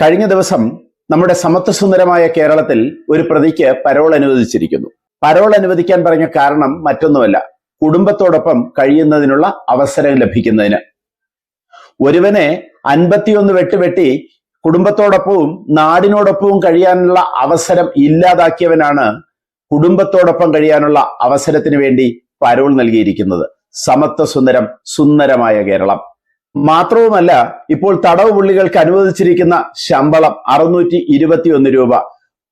കഴിഞ്ഞ ദിവസം നമ്മുടെ സമത്വസുന്ദരമായ കേരളത്തിൽ ഒരു പ്രതിക്ക് പരോൾ അനുവദിച്ചിരിക്കുന്നു. പരോൾ അനുവദിക്കാൻ പറഞ്ഞ കാരണം മറ്റൊന്നുമല്ല. കുടുംബത്തോടൊപ്പം കഴിയുന്നതിനുള്ള അവസരം ലഭിക്കുന്നതിന്. ഒരുവനെ അൻപത്തിയൊന്ന് വെട്ടുവെട്ടി കുടുംബത്തോടൊപ്പവും നാടിനോടൊപ്പവും കഴിയാനുള്ള അവസരം ഇല്ലാതാക്കിയവനാണ് കുടുംബത്തോടൊപ്പം കഴിയാനുള്ള അവസരത്തിന് വേണ്ടി പരോൾ നൽകിയിരിക്കുന്നത്. സമത്വസുന്ദരം സുന്ദരമായ കേരളം. മാത്രവുമല്ല ഇപ്പോൾ തടവ് പുള്ളികൾക്ക് അനുവദിച്ചിരിക്കുന്ന ശമ്പളം അറുന്നൂറ്റി ഇരുപത്തിയൊന്ന് രൂപ.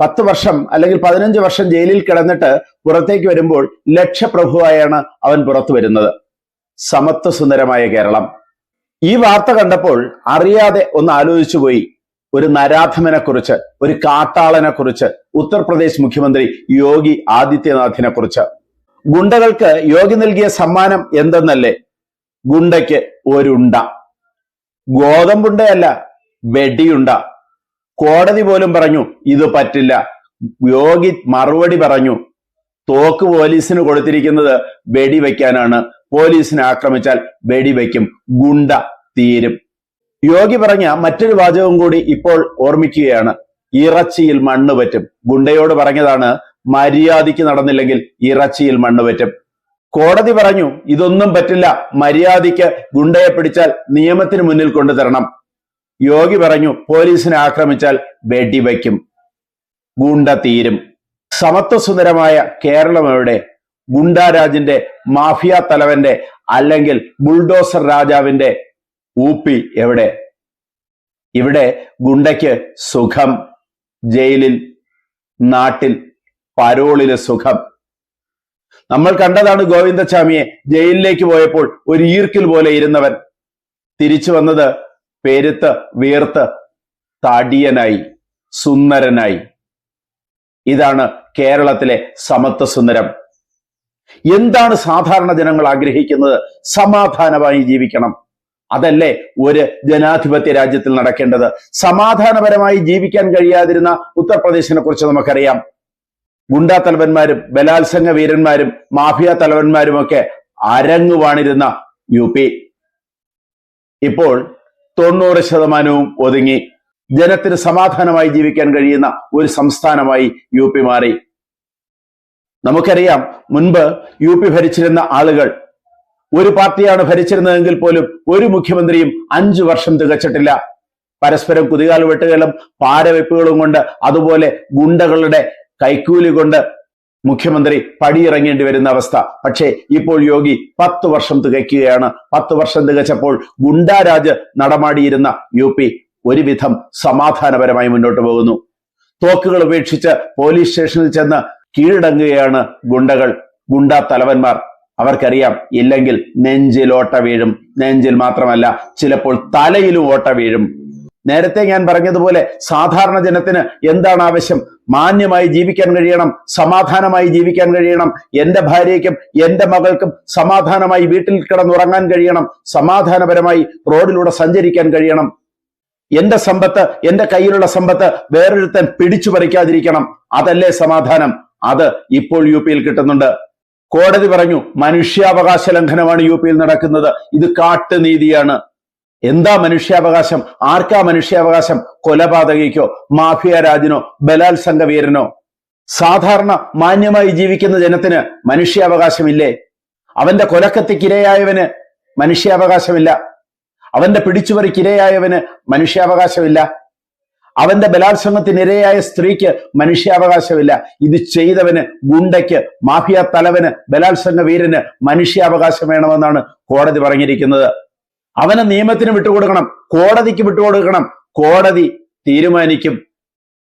പത്ത് വർഷം അല്ലെങ്കിൽ പതിനഞ്ച് വർഷം ജയിലിൽ കിടന്നിട്ട് പുറത്തേക്ക് വരുമ്പോൾ ലക്ഷപ്രഭുവായാണ് അവൻ പുറത്തു വരുന്നത്. സമത്വ സുന്ദരമായ കേരളം. ഈ വാർത്ത കണ്ടപ്പോൾ അറിയാതെ ഒന്ന് ആലോചിച്ചു പോയി. ഒരു നരാധമനെ കുറിച്ച് ഒരു കാട്ടാളനെ കുറിച്ച് ഉത്തർപ്രദേശ് മുഖ്യമന്ത്രി യോഗി ആദിത്യനാഥിനെ കുറിച്ച് ഗുണ്ടകൾക്ക് യോഗി നൽകിയ സമ്മാനം എന്തെന്നല്ലേ? ഗുണ്ടയ്ക്ക് ഒരുണ്ട ഗോതമ്പുണ്ടയല്ല വെടിയുണ്ട. കോടതി പോലും പറഞ്ഞു ഇത് പറ്റില്ല. യോഗി മറുപടി പറഞ്ഞു തോക്ക് പോലീസിന് കൊടുത്തിരിക്കുന്നത് വെടിവെക്കാനാണ് പോലീസിനെ ആക്രമിച്ചാൽ വെടിവെക്കും ഗുണ്ട തീരും. യോഗി പറഞ്ഞ മറ്റൊരു വാചകം കൂടി ഇപ്പോൾ ഓർമ്മിക്കുകയാണ്. ഇറച്ചിയിൽ മണ്ണ് പറ്റും. ഗുണ്ടയോട് പറഞ്ഞതാണ് മര്യാദയ്ക്ക് നടന്നില്ലെങ്കിൽ ഇറച്ചിയിൽ മണ്ണ് പറ്റും. കോടതി പറഞ്ഞു ഇതൊന്നും പറ്റില്ല. മര്യാദയ്ക്ക് ഗുണ്ടയെ പിടിച്ചാൽ നിയമത്തിന് മുന്നിൽ കൊണ്ടുതരണം. യോഗി പറഞ്ഞു പോലീസിനെ ആക്രമിച്ചാൽ വെടിവയ്ക്കും ഗുണ്ട തീരും. സമത്വസുന്ദരമായ കേരളം എവിടെ? ഗുണ്ടാരാജിന്റെ മാഫിയ തലവന്റെ അല്ലെങ്കിൽ ബുൾഡോസർ രാജാവിന്റെ ഊപ്പി എവിടെ? ഇവിടെ ഗുണ്ടയ്ക്ക് സുഖം. ജയിലിൽ നാട്ടിൽ പരോളിലെ സുഖം. നമ്മൾ കണ്ടതാണ് ഗോവിന്ദസ്വാമിയെ ജയിലിലേക്ക് പോയപ്പോൾ ഒരു ഈർക്കിൽ പോലെ ഇരുന്നവൻ. തിരിച്ചു വന്നത് പെരുത്ത് വീർത്ത് താടിയനായി സുന്ദരനായി. ഇതാണ് കേരളത്തിലെ സമത്വ സുന്ദരം. എന്താണ് സാധാരണ ജനങ്ങൾ ആഗ്രഹിക്കുന്നത്? സമാധാനമായി ജീവിക്കണം. അതല്ലേ ഒരു ജനാധിപത്യ രാജ്യത്തിൽ നടക്കേണ്ടത്? സമാധാനപരമായി ജീവിക്കാൻ കഴിയാതിരുന്ന ഉത്തർപ്രദേശിനെ കുറിച്ച് നമുക്കറിയാം. ഗുണ്ടാ തലവന്മാരും ബലാത്സംഗ വീരന്മാരും മാഫിയ തലവന്മാരുമൊക്കെ അരങ്ങുവാണിരുന്ന യു പി. ഇപ്പോൾ തൊണ്ണൂറ് ശതമാനവും ഒതുങ്ങി. ജനത്തിന് സമാധാനമായി ജീവിക്കാൻ കഴിയുന്ന ഒരു സംസ്ഥാനമായി യു പി മാറി. നമുക്കറിയാം മുൻപ് യു പി ഭരിച്ചിരുന്ന ആളുകൾ ഒരു പാർട്ടിയാണ് ഭരിച്ചിരുന്നതെങ്കിൽ പോലും ഒരു മുഖ്യമന്ത്രിയും അഞ്ചു വർഷം തികച്ചിട്ടില്ല. പരസ്പരം കുതികാൽ വെട്ടുകളും പാരവെപ്പുകളും കൊണ്ട് അതുപോലെ ഗുണ്ടകളുടെ കൈക്കൂലി കൊണ്ട് മുഖ്യമന്ത്രി പടിയിറങ്ങേണ്ടി വരുന്ന അവസ്ഥ. പക്ഷേ ഇപ്പോൾ യോഗി പത്ത് വർഷം തികയ്ക്കുകയാണ്. പത്ത് വർഷം തികച്ചപ്പോൾ ഗുണ്ടാരാജ് നടമാടിയിരുന്ന യു പി ഒരുവിധം സമാധാനപരമായി മുന്നോട്ട് പോകുന്നു. തോക്കുകൾ ഉപേക്ഷിച്ച് പോലീസ് സ്റ്റേഷനിൽ ചെന്ന് കീഴടങ്ങുകയാണ് ഗുണ്ടകൾ. ഗുണ്ടാ തലവന്മാർ. അവർക്കറിയാം ഇല്ലെങ്കിൽ നെഞ്ചിൽ ഓട്ട വീഴും. നെഞ്ചിൽ മാത്രമല്ല ചിലപ്പോൾ തലയിലും ഓട്ട വീഴും. നേരത്തെ ഞാൻ പറഞ്ഞതുപോലെ സാധാരണ ജനത്തിന് എന്താണ് ആവശ്യം? മാന്യമായി ജീവിക്കാൻ കഴിയണം സമാധാനമായി ജീവിക്കാൻ കഴിയണം എന്റെ ഭാര്യയ്ക്കും എന്റെ മകൾക്കും സമാധാനമായി വീട്ടിൽ കിടന്നുറങ്ങാൻ കഴിയണം സമാധാനപരമായി റോഡിലൂടെ സഞ്ചരിക്കാൻ കഴിയണം. എന്റെ സമ്പത്ത് എന്റെ കയ്യിലുള്ള സമ്പത്ത് വേറൊരുത്തൻ പിടിച്ചു പറിക്കാതിരിക്കണം. അതല്ലേ സമാധാനം? അത് ഇപ്പോൾ യു പിയിൽ കിട്ടുന്നുണ്ട്. കോടതി പറഞ്ഞു മനുഷ്യാവകാശ ലംഘനമാണ് യു പിയിൽ നടക്കുന്നത്. ഇത് കാട്ടുനീതിയാണ്. എന്താ മനുഷ്യാവകാശം? ആർക്കാ മനുഷ്യാവകാശം? കൊലപാതകയ്ക്കോ മാഫിയ രാജിനോ ബലാത്സംഗ വീരനോ സാധാരണ മാന്യമായി ജീവിക്കുന്ന ജനത്തിന് മനുഷ്യാവകാശമില്ലേ? അവന്റെ കൊലക്കത്തിക്കിരയായവന് മനുഷ്യാവകാശമില്ല. അവന്റെ പിടിച്ചുപറിക്കിരയായവന് മനുഷ്യാവകാശമില്ല. അവന്റെ ബലാത്സംഗത്തിനിരയായ സ്ത്രീക്ക് മനുഷ്യാവകാശമില്ല. ഇത് ചെയ്തവന് ഗുണ്ടയ്ക്ക് മാഫിയ തലവന് ബലാത്സംഗ വീരന് മനുഷ്യാവകാശം വേണമെന്നാണ് കോടതി പറഞ്ഞിരിക്കുന്നത്. അവനെ നിയമത്തിന് വിട്ടുകൊടുക്കണം കോടതിക്ക് വിട്ടുകൊടുക്കണം. കോടതി തീരുമാനിക്കും.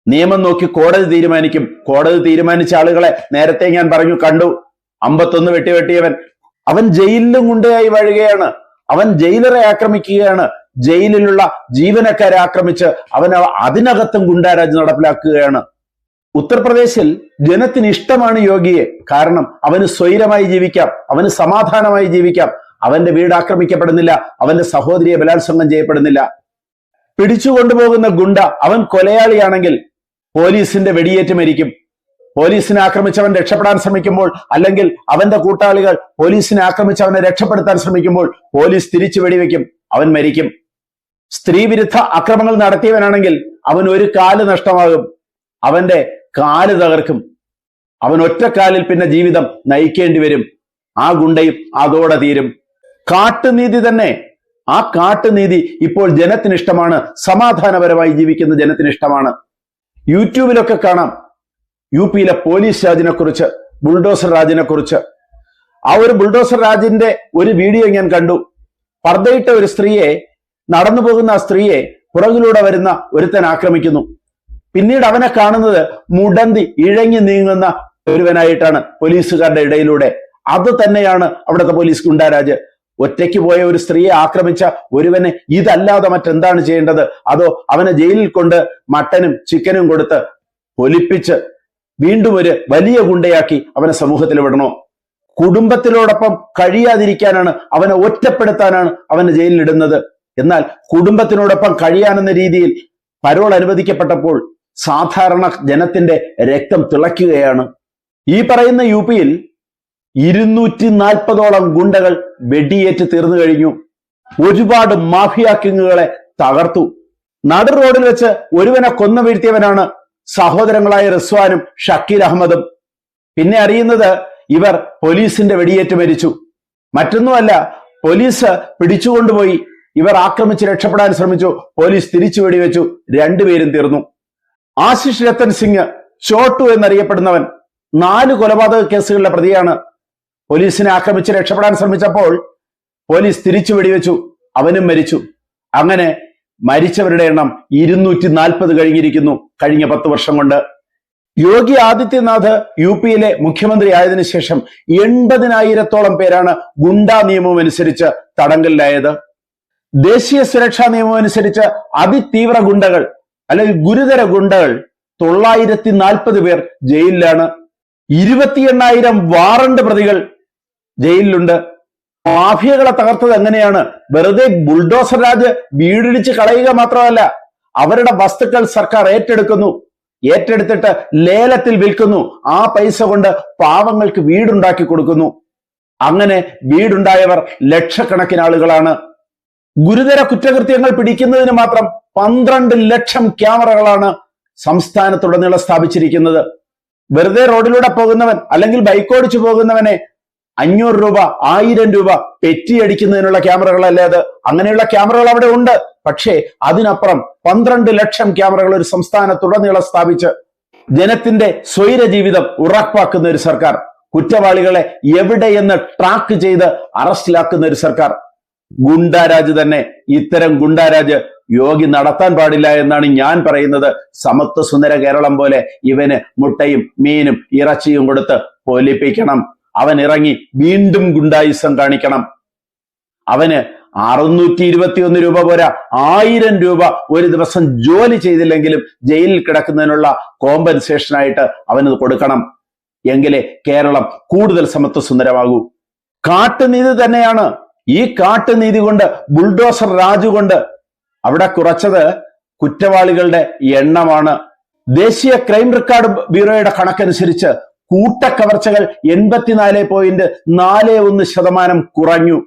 നിയമം നോക്കി കോടതി തീരുമാനിക്കും. കോടതി തീരുമാനിച്ച ആളുകളെ നേരത്തെ ഞാൻ പറഞ്ഞു കണ്ടു. അമ്പത്തൊന്ന് വെട്ടി വെട്ടിയവൻ അവൻ ജയിലിലും ഗുണ്ടയായി വഴുകയാണ്. അവൻ ജയിലറെ ആക്രമിക്കുകയാണ്. ജയിലിലുള്ള ജീവനക്കാരെ ആക്രമിച്ച് അവൻ അതിനകത്തും ഗുണ്ടാരാജ് നടപ്പിലാക്കുകയാണ്. ഉത്തർപ്രദേശിൽ ജനത്തിന് ഇഷ്ടമാണ് യോഗിയെ. കാരണം അവന് സ്വൈരമായി ജീവിക്കാം. അവന് സമാധാനമായി ജീവിക്കാം. അവന്റെ വീട് ആക്രമിക്കപ്പെടുന്നില്ല അവന്റെ സഹോദരിയെ ബലാത്സംഗം ചെയ്യപ്പെടുന്നില്ല. പിടിച്ചു കൊണ്ടുപോകുന്ന ഗുണ്ട അവൻ കൊലയാളിയാണെങ്കിൽ പോലീസിന്റെ വെടിയേറ്റ് മരിക്കും. പോലീസിനെ ആക്രമിച്ചവൻ രക്ഷപ്പെടാൻ ശ്രമിക്കുമ്പോൾ അല്ലെങ്കിൽ അവന്റെ കൂട്ടാളികൾ പോലീസിനെ ആക്രമിച്ചവനെ രക്ഷപ്പെടുത്താൻ ശ്രമിക്കുമ്പോൾ പോലീസ് തിരിച്ചു വെടിവെക്കും അവൻ മരിക്കും. സ്ത്രീവിരുദ്ധ അക്രമങ്ങൾ നടത്തിയവനാണെങ്കിൽ അവൻ ഒരു കാൽ നഷ്ടമാകും അവന്റെ കാൽ തകർക്കും. അവൻ ഒറ്റക്കാലിൽ പിന്നെ ജീവിതം നയിക്കേണ്ടി വരും. ആ ഗുണ്ടയും അതോടെ തീരും. കാട്ടുനീതി തന്നെ. ആ കാട്ടുനീതി ഇപ്പോൾ ജനത്തിന് ഇഷ്ടമാണ് സമാധാനപരമായി ജീവിക്കുന്ന ജനത്തിന് ഇഷ്ടമാണ് യൂട്യൂബിലൊക്കെ കാണാം. യു പിയിലെ പോലീസ് രാജിനെ കുറിച്ച് ബുൾഡോസർ രാജിനെ കുറിച്ച് ആ ഒരു ബുൾഡോസർ രാജിന്റെ ഒരു വീഡിയോ ഞാൻ കണ്ടു. പർദ്ദയിട്ട ഒരു സ്ത്രീയെ നടന്നു പോകുന്ന ആ സ്ത്രീയെ പുറകിലൂടെ വരുന്ന ഒരുത്തൻ ആക്രമിക്കുന്നു. പിന്നീട് അവനെ കാണുന്നത് മുടന്തി ഇഴങ്ങി നീങ്ങുന്ന ഒരുവനായിട്ടാണ് പോലീസുകാരുടെ ഇടയിലൂടെ. അത് തന്നെയാണ് അവിടുത്തെ പോലീസ് ഗുണ്ടാരാജ്. ഒറ്റയ്ക്ക് പോയ ഒരു സ്ത്രീയെ ആക്രമിച്ച ഒരുവനെ ഇതല്ലാതെ മറ്റെന്താണ് ചെയ്യേണ്ടത്? അതോ അവനെ ജയിലിൽ കൊണ്ട് മട്ടനും ചിക്കനും കൊടുത്ത് പൊലിപ്പിച്ച് വീണ്ടും ഒരു വലിയ ഗുണ്ടയാക്കി അവനെ സമൂഹത്തിൽ വിടണോ? കുടുംബത്തിനോടൊപ്പം കഴിയാതിരിക്കാനാണ് അവനെ ഒറ്റപ്പെടുത്താനാണ് അവനെ ജയിലിലിടുന്നത്. എന്നാൽ കുടുംബത്തിനോടൊപ്പം കഴിയാനെന്ന രീതിയിൽ പരോൾ അനുവദിക്കപ്പെട്ടപ്പോൾ സാധാരണ ജനത്തിന്റെ രക്തം തിളയ്ക്കുകയാണ്. ഈ പറയുന്ന യു പിയിൽ ഇരുന്നൂറ്റി നാൽപ്പതോളം ഗുണ്ടകൾ വെടിയേറ്റ് തീർന്നു കഴിഞ്ഞു. ഒരുപാട് മാഫിയ കിങ്ങുകളെ തകർത്തു. നടു റോഡിൽ വെച്ച് ഒരുവനെ കൊന്നു വീഴ്ത്തിയവനാണ് സഹോദരങ്ങളായ റിസ്വാനും ഷക്കീൽ അഹമ്മദും. പിന്നെ അറിയുന്നത് ഇവർ പോലീസിന്റെ വെടിയേറ്റ് മരിച്ചു. മറ്റൊന്നുമല്ല പോലീസ് പിടിച്ചുകൊണ്ടുപോയി. ഇവർ ആക്രമിച്ച് രക്ഷപ്പെടാൻ ശ്രമിച്ചു. പോലീസ് തിരിച്ചു വെടിവെച്ചു. രണ്ടുപേരും തീർന്നു. ആശിഷ് രത്തൻ സിംഗ് ചോട്ടു എന്നറിയപ്പെടുന്നവൻ. നാല് കൊലപാതക കേസുകളിലെ പ്രതിയാണ്. പോലീസിനെ ആക്രമിച്ച് രക്ഷപ്പെടാൻ ശ്രമിച്ചപ്പോൾ പോലീസ് തിരിച്ചു വെടിവെച്ചു അവനും മരിച്ചു. അങ്ങനെ മരിച്ചവരുടെ എണ്ണം ഇരുന്നൂറ്റി നാൽപ്പത് കഴിഞ്ഞിരിക്കുന്നു കഴിഞ്ഞ പത്ത് വർഷം കൊണ്ട്. യോഗി ആദിത്യനാഥ് യു പിയിലെ മുഖ്യമന്ത്രി ആയതിനു ശേഷം എൺപതിനായിരത്തോളം പേരാണ് ഗുണ്ടാ നിയമം അനുസരിച്ച് തടങ്കലിലായത്. ദേശീയ സുരക്ഷാ നിയമം അനുസരിച്ച് അതിതീവ്ര ഗുണ്ടകൾ അല്ലെങ്കിൽ ഗുരുതര ഗുണ്ടകൾ തൊള്ളായിരത്തി നാൽപ്പത് പേർ ജയിലിലാണ്. ഇരുപത്തി എണ്ണായിരം വാറണ്ട് പ്രതികൾ ജയിലിലുണ്ട്. മാഫിയകളെ തകർത്തത് എങ്ങനെയാണ്? വെറുതെ ബുൾഡോസർ രാജ് വീടിടിച്ച് കളയുക മാത്രമല്ല അവരുടെ വസ്തുക്കൾ സർക്കാർ ഏറ്റെടുക്കുന്നു. ഏറ്റെടുത്തിട്ട് ലേലത്തിൽ വിൽക്കുന്നു. ആ പൈസ കൊണ്ട് പാവങ്ങൾക്ക് വീടുണ്ടാക്കി കൊടുക്കുന്നു. അങ്ങനെ വീടുണ്ടായവർ ലക്ഷക്കണക്കിന് ആളുകളാണ്. ഗുരുതര കുറ്റകൃത്യങ്ങൾ പിടിക്കുന്നതിന് മാത്രം പന്ത്രണ്ട് ലക്ഷം ക്യാമറകളാണ് സംസ്ഥാനത്തുടനീളം സ്ഥാപിച്ചിരിക്കുന്നത്. വെറുതെ റോഡിലൂടെ പോകുന്നവൻ അല്ലെങ്കിൽ ബൈക്ക് ഓടിച്ചു പോകുന്നവനെ അഞ്ഞൂറ് രൂപ ആയിരം രൂപ പെറ്റിയടിക്കുന്നതിനുള്ള ക്യാമറകളല്ലേ അത്? അങ്ങനെയുള്ള ക്യാമറകൾ അവിടെ ഉണ്ട്. പക്ഷേ അതിനപ്പുറം പന്ത്രണ്ട് ലക്ഷം ക്യാമറകൾ ഒരു സംസ്ഥാനത്തുടനീളം സ്ഥാപിച്ച് ജനത്തിന്റെ സ്വൈര ജീവിതം ഉറപ്പാക്കുന്ന ഒരു സർക്കാർ. കുറ്റവാളികളെ എവിടെയെന്ന് ട്രാക്ക് ചെയ്ത് അറസ്റ്റിലാക്കുന്ന ഒരു സർക്കാർ. ഗുണ്ടാരാജ് തന്നെ. ഇത്തരം ഗുണ്ടാരാജ് യോഗി നടത്താൻ പാടില്ല എന്നാണ് ഞാൻ പറയുന്നത്. സമത്വ സുന്ദര കേരളം പോലെ ഇവന് മുട്ടയും മീനും ഇറച്ചിയും കൊടുത്ത് പൊലിപ്പിക്കണം. അവൻ ഇറങ്ങി വീണ്ടും ഗുണ്ടായുസം കാണിക്കണം. അവന് അറുന്നൂറ്റി ഇരുപത്തിയൊന്ന് രൂപ പോരാ. ആയിരം രൂപ ഒരു ദിവസം ജോലി ചെയ്തില്ലെങ്കിലും ജയിലിൽ കിടക്കുന്നതിനുള്ള കോമ്പൻസേഷനായിട്ട് അവന് കൊടുക്കണം. എങ്കിലേ കേരളം കൂടുതൽ സമത്വ സുന്ദരമാകൂ കാട്ടുനീതി തന്നെയാണ്. ഈ കാട്ടുനീതി കൊണ്ട് ബുൾഡോസർ രാജു കൊണ്ട് അവിടെ കുറച്ചത് കുറ്റവാളികളുടെ എണ്ണമാണ്. ദേശീയ ക്രൈം റെക്കോർഡ് ബ്യൂറോയുടെ കണക്കനുസരിച്ച് കൂട്ടക്കവർച്ചകൾ എൺപത്തിനാല് പോയിന്റ് നാല് ഒന്ന് ശതമാനം കുറഞ്ഞു.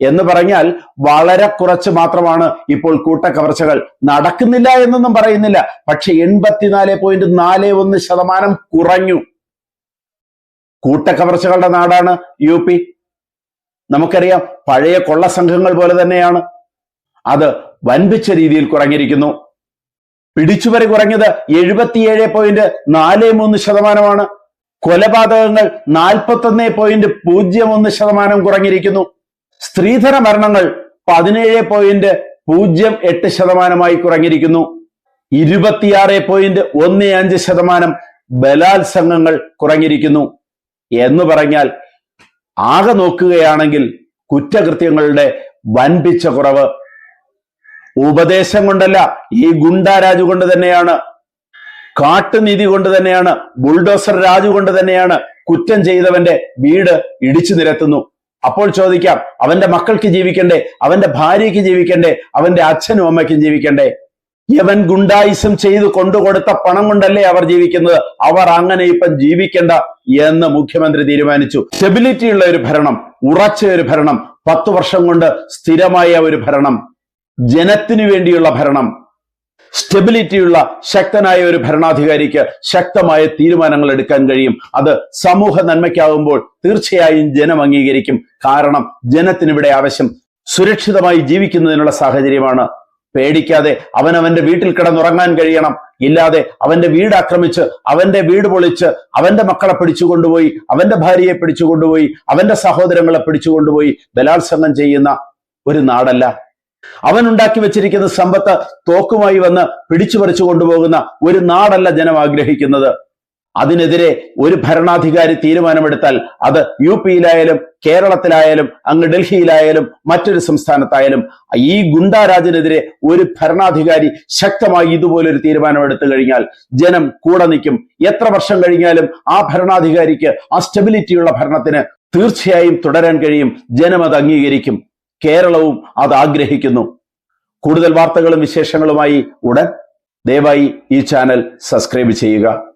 എന്ന് പറഞ്ഞാൽ വളരെ കുറച്ച് മാത്രമാണ് ഇപ്പോൾ കൂട്ടക്കവർച്ചകൾ. നടക്കുന്നില്ല എന്നൊന്നും പറയുന്നില്ല. പക്ഷെ എൺപത്തിനാല് പോയിന്റ് നാല് ഒന്ന് ശതമാനം കുറഞ്ഞു. കൂട്ടക്കവർച്ചകളുടെ നാടാണ് യു പി. നമുക്കറിയാം പഴയ കൊള്ള സംഘങ്ങൾ പോലെ തന്നെയാണ്. അത് വൻപിച്ച രീതിയിൽ കുറഞ്ഞിരിക്കുന്നു. പിടിച്ചുവരെ കുറഞ്ഞത് എഴുപത്തിയേഴ് പോയിന്റ് നാല് മൂന്ന് ശതമാനമാണ്. കൊലപാതകങ്ങൾ നാൽപ്പത്തൊന്ന് പോയിന്റ് പൂജ്യം ഒന്ന് ശതമാനം കുറഞ്ഞിരിക്കുന്നു. സ്ത്രീധന മരണങ്ങൾ പതിനേഴ് പോയിന്റ് പൂജ്യം എട്ട് ശതമാനമായി കുറഞ്ഞിരിക്കുന്നു. ഇരുപത്തിയാറ് പോയിന്റ് ഒന്ന് അഞ്ച് ശതമാനം ബലാത്സംഗങ്ങൾ കുറഞ്ഞിരിക്കുന്നു. എന്ന് പറഞ്ഞാൽ ആകെ നോക്കുകയാണെങ്കിൽ കുറ്റകൃത്യങ്ങളുടെ വൻപിച്ച കുറവ് ഉപദേശം കൊണ്ടല്ല ഈ ഗുണ്ടാരാജ് കൊണ്ട് തന്നെയാണ് കാട്ടുനീതി കൊണ്ട് തന്നെയാണ് ബുൾഡോസർ രാജു കൊണ്ട് തന്നെയാണ് കുറ്റം ചെയ്തവന്റെ വീട് ഇടിച്ചു നിരത്തുന്നു. അപ്പോൾ ചോദിക്കാം അവന്റെ മക്കൾക്ക് ജീവിക്കണ്ടേ? അവന്റെ ഭാര്യയ്ക്ക് ജീവിക്കണ്ടേ? അവന്റെ അച്ഛനും അമ്മയ്ക്കും ജീവിക്കണ്ടേ? യവൻ ഗുണ്ടായിസം ചെയ്തു കൊണ്ടുകൊടുത്ത പണം കൊണ്ടല്ലേ അവർ ജീവിക്കുന്നത്? അവർ അങ്ങനെ ഇപ്പം ജീവിക്കണ്ട എന്ന് മുഖ്യമന്ത്രി തീരുമാനിച്ചു. സ്റ്റെബിലിറ്റി ഉള്ള ഒരു ഭരണം ഉറച്ച ഒരു ഭരണം പത്തു വർഷം കൊണ്ട് സ്ഥിരമായ ഒരു ഭരണം ജനത്തിനു വേണ്ടിയുള്ള ഭരണം സ്റ്റെബിലിറ്റിയുള്ള ശക്തനായ ഒരു ഭരണാധികാരിക്ക് ശക്തമായ തീരുമാനങ്ങൾ എടുക്കാൻ കഴിയും. അത് സമൂഹ നന്മയ്ക്കാകുമ്പോൾ തീർച്ചയായും ജനം അംഗീകരിക്കും. കാരണം ജനത്തിനിവിടെ ആവശ്യം സുരക്ഷിതമായി ജീവിക്കുന്നതിനുള്ള സാഹചര്യമാണ്. പേടിക്കാതെ അവൻ അവന്റെ വീട്ടിൽ കിടന്നുറങ്ങാൻ കഴിയണം. ഇല്ലാതെ അവന്റെ വീട് ആക്രമിച്ച് അവന്റെ വീട് പൊളിച്ച് അവന്റെ മക്കളെ പിടിച്ചുകൊണ്ടുപോയി അവന്റെ ഭാര്യയെ പിടിച്ചുകൊണ്ടുപോയി അവന്റെ സഹോദരങ്ങളെ പിടിച്ചുകൊണ്ടുപോയി ബലാത്സംഗം ചെയ്യുന്ന ഒരു നാടല്ല. അവൻ ഉണ്ടാക്കി വെച്ചിരിക്കുന്ന സമ്പത്ത് തോക്കുമായി വന്ന് പിടിച്ചു പറിച്ചു കൊണ്ടുപോകുന്ന ഒരു നാടല്ല ജനം ആഗ്രഹിക്കുന്നത്. അതിനെതിരെ ഒരു ഭരണാധികാരി തീരുമാനമെടുത്താൽ അത് യു പിയിലായാലും കേരളത്തിലായാലും അങ്ങ് ഡൽഹിയിലായാലും മറ്റൊരു സംസ്ഥാനത്തായാലും ഈ ഗുണ്ടാരാജിനെതിരെ ഒരു ഭരണാധികാരി ശക്തമായി ഇതുപോലൊരു തീരുമാനമെടുത്തു കഴിഞ്ഞാൽ ജനം കൂടെ നിൽക്കും. എത്ര വർഷം കഴിഞ്ഞാലും ആ ഭരണാധികാരിക്ക് ആ സ്റ്റെബിലിറ്റിയുള്ള ഭരണത്തിന് തീർച്ചയായും തുടരാൻ കഴിയും. ജനം അത് അംഗീകരിക്കും. കേരളവും അത് ആഗ്രഹിക്കുന്നു. കൂടുതൽ വാർത്തകളും വിശേഷങ്ങളുമായി ഉടൻ ദയവായി ഈ ചാനൽ സബ്സ്ക്രൈബ് ചെയ്യുക.